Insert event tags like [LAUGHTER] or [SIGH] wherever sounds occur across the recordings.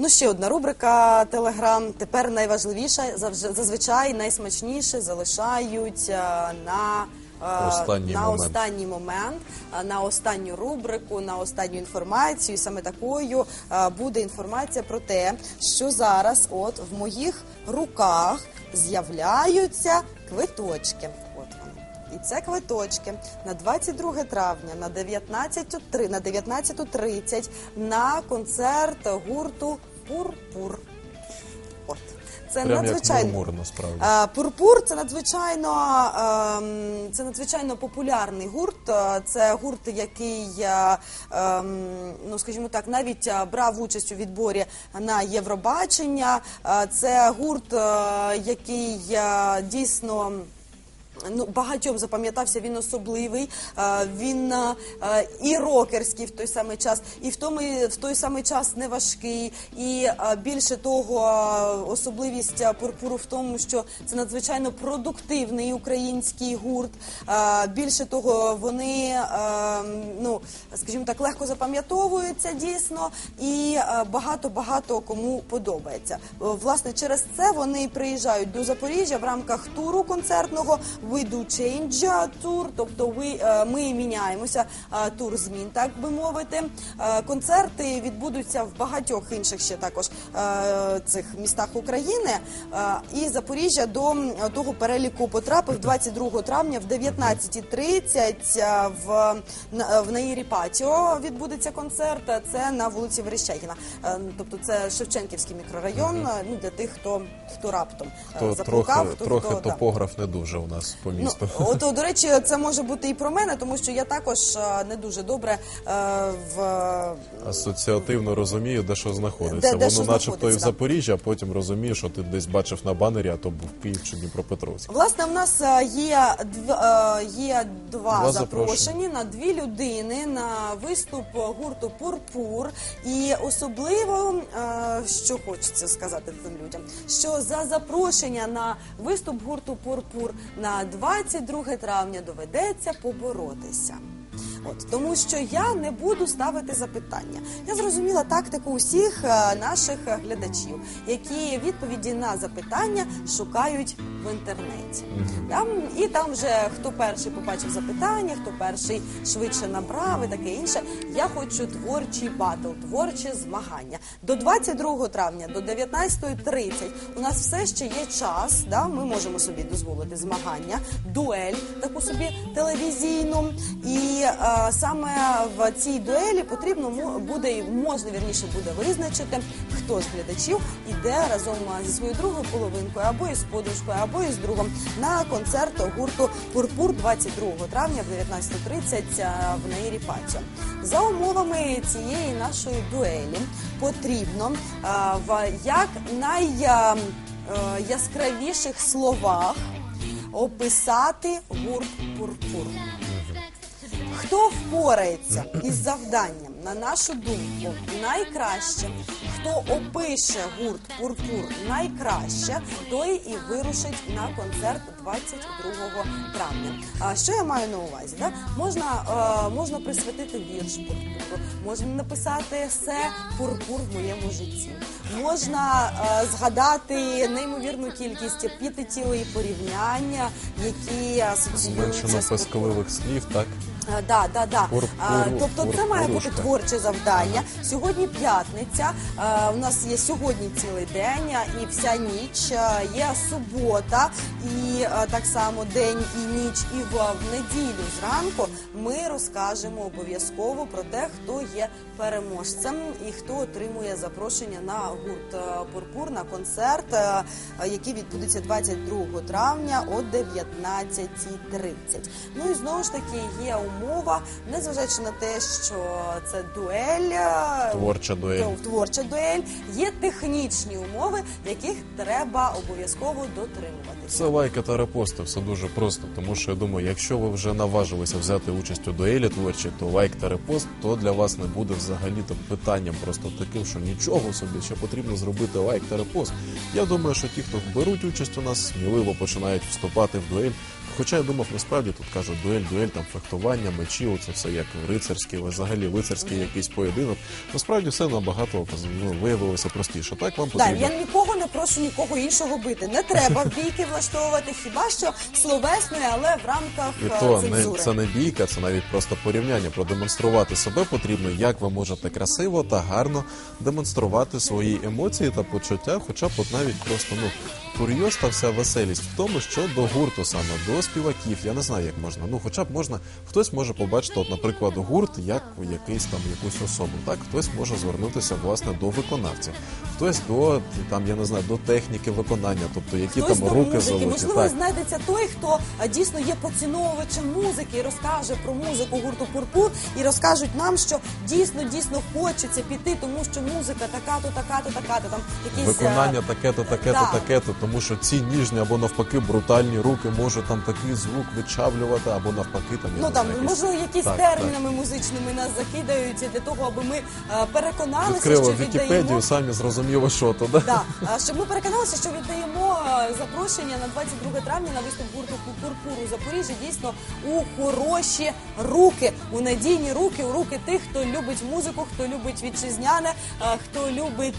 Ну, ще одна рубрика Телеграм. Тепер найважливіше, завж- зазвичай найсмачніше залишають е, на. е, Останній на момент. останній момент, е, на останню рубрику, на останню інформацію. І Саме такою буде інформація про те, що зараз, от в моїх руках, з'являються квиточки. І це квиточки на 22 травня на 19.30 на 19.30 на концерт гурту Пурпур. От. Це Прям як надзвичайно мурмур, насправді. Е, Пурпур це надзвичайно ем, це надзвичайно популярний гурт. Е, Це гурт, який, е, ем, ну скажімо так, навіть е, брав участь у відборі на Євробачення. Е, Це гурт, е, який е, дійсно. Ну, багатьом запам'ятався він особливий. е, Він е, і рокерський в той самий час, і в тому в той самий час не важкий. І е, більше того, особливість пурпуру в тому, що це надзвичайно продуктивний український гурт. Більше того, вони ну скажімо так легко запам'ятовуються дійсно, і багато багато кому подобається. Власне, через це вони приїжджають до Запоріжжя в рамках туру концертного We Do Change Tour, тобто ви, е, ми міняємося, е, тур змін, так би мовити. Е, Концерти відбудуться в багатьох інших ще також цих містах України. І Запоріжжя до того переліку потрапив 22 травня в 19.30 е, в, в Наїрі Патіо відбудеться концерт. Це на вулиці Верещагіна. Тобто це Шевченківський мікрорайон. Ну для тих, хто хто раптом е, То трохи, хто, трохи хто, да. топограф не дуже у нас по Ну, от, [LAUGHS] до речі, це може бути і про мене, тому що я також е, не дуже добре е, в Асоціативно розумію, де що знаходиться. Де- де Воно що начебто і в. Запоріжжя, а потім розумію, що ти десь бачив на банері, а то був Київ чи Дніпропетровськ. Власне, в нас е, є е, є два, Два запрошені на дві людини на виступ гурту Пурпур. І особливо, е, що хочеться сказати цим людям, що за запрошення на виступ гурту Пурпур на 22 травня доведеться поборотися. От тому, що я не буду ставити запитання. Я зрозуміла тактику усіх е, наших глядачів, які відповіді на запитання шукають в інтернеті. Там і там вже хто перший побачив запитання, хто перший швидше набрав і таке інше. Я хочу творчий батл, творче змагання. До 22 травня, до 19.30 у нас все ще є час. Да? Ми можемо собі дозволити змагання, дуель, таку собі телевізійну. І е, саме в цій дуелі потрібно буде і можна вірніше буде визначити, хто з глядачів іде разом зі своєю другою половинкою, або із подружкою, або із другом на концерт гурту Пурпур 22 травня в 19.30 в Наїрі Патіо. За умовами цієї нашої дуелі потрібно е, в як найяскравіших словах описати гурт Пурпур. Хто впорається із завданням, на нашу думку, найкраще, хто опише гурт Пурпур найкраще, той і вирушить на концерт 22 травня. А що я маю на увазі? Да? Можна, е, можна присвятити вірш Пурпуру, можна написати есе Пурпур в моєму житті. Можна е, згадати неймовірну кількість епітетів і порівняння, які асоціюються з Пурпуром. слів, так? А, Да, да, да. А, пуру- тобто це має бути творче завдання. Сьогодні п'ятниця. а, У нас є сьогодні цілий день а, і вся ніч. а, Є субота, і а, так само день і ніч. І в, в неділю зранку ми розкажемо обов'язково про те, хто є переможцем і хто отримує запрошення на гурт а, Пурпур на концерт, а, а, який відбудеться 22 травня о 19.30. Ну і знову ж таки є умова, незважаючи на те, що це дуель, е, Творча дуель. творча дуель, є технічні умови, яких треба обов'язково дотримуватися. Це лайки та репости, все дуже просто. Тому що я думаю, якщо ви вже наважилися взяти участь у дуелі творчій, то лайк та репост то для вас не буде взагалі то питанням просто таким, що нічого собі, ще потрібно зробити лайк та репост. Я думаю, що ті, хто беруть участь у нас, сміливо починають вступати в дуель. Хоча я думав, насправді тут кажуть дуель, дуель, там фехтування, мечі, оце все як рицарський, взагалі лицарський якийсь поєдинок. Насправді все набагато ну, виявилося простіше. Так вам Да, потрібно. я нікого не прошу нікого іншого бити. Не треба бійки влаштовувати, хіба що словесної, але в рамках І е, то не це не бійка, це навіть просто порівняння. Продемонструвати себе потрібно, як ви можете красиво та гарно демонструвати свої емоції та почуття, хоча б навіть просто ну курйоз та вся веселість в тому, що до гурту саме до співаків. Я не знаю, як можна. Ну, хоча б можна, хтось може побачити, от, наприклад, гурт як якийсь там якусь особу. Так, хтось може звернутися власне до виконавця, хтось до там, я не знаю, до техніки виконання, тобто які Хтось там до руки музики, золоті. можливо, Так. знайдеться той, хто а, дійсно є поціновувачем музики і розкаже про музику гурту Пурпур і розкажуть нам, що дійсно дійсно хочеться піти, тому що музика така-то, така-то, така-то. Там якісь е, Виконання таке-то, таке-то, да. таке-то, тому що ці ніжні або навпаки брутальні руки можуть там такий звук вичавлювати, або навпаки там я Ну не там знаю, якісь- можливо якісь Так, термінами музичними нас закидають для того, аби ми переконалися, Відкрили що Вікіпедію, віддаємо самі зрозуміло, що то да? Да, а, щоб ми переконалися, що віддаємо запрошення на 22 травня на виступ гурту Пурпур у Запоріжжі дійсно у хороші руки, у надійні руки, у руки тих, хто любить музику, хто любить вітчизняне, хто любить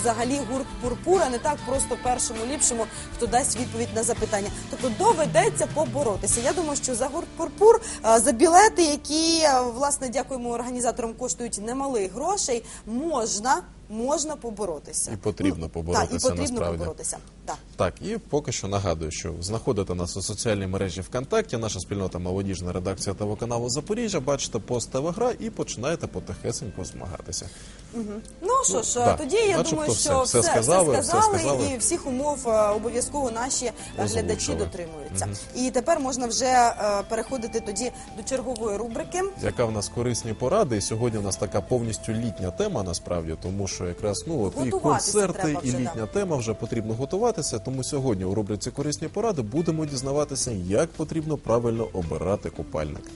взагалі гурт Пурпур, а не так просто першому ліпшому, хто дасть відповідь на запитання. Тобто доведеться поборотися. Я думаю, що за гурт Пурпур, е, за білети, які е, власне дякуємо організаторам, коштують немалих грошей, можна. Можна поборотися І потрібно Ну, поборотися, Так, і потрібно насправді. поборотися. Так. Так, і поки що нагадую, що знаходите нас у соціальній мережі ВКонтакті, наша спільнота молодіжна редакція телеканалу Запоріжжя. Бачите пост «Телегра» і починаєте потихесенько змагатися. Ну що ж, да. тоді я Начебто думаю, все. що Все все, сказали, все все сказали, сказали. і всіх умов е, обов'язково наші е, глядачі Озвучили. дотримуються. І тепер можна вже е, переходити тоді до чергової рубрики. Яка в нас корисні поради, і сьогодні у нас така повністю літня тема, насправді, тому що якраз ну от і концерти, і літня тема вже потрібно готуватися. Тому сьогодні у рубриці корисні поради будемо дізнаватися, як потрібно правильно обирати купальник.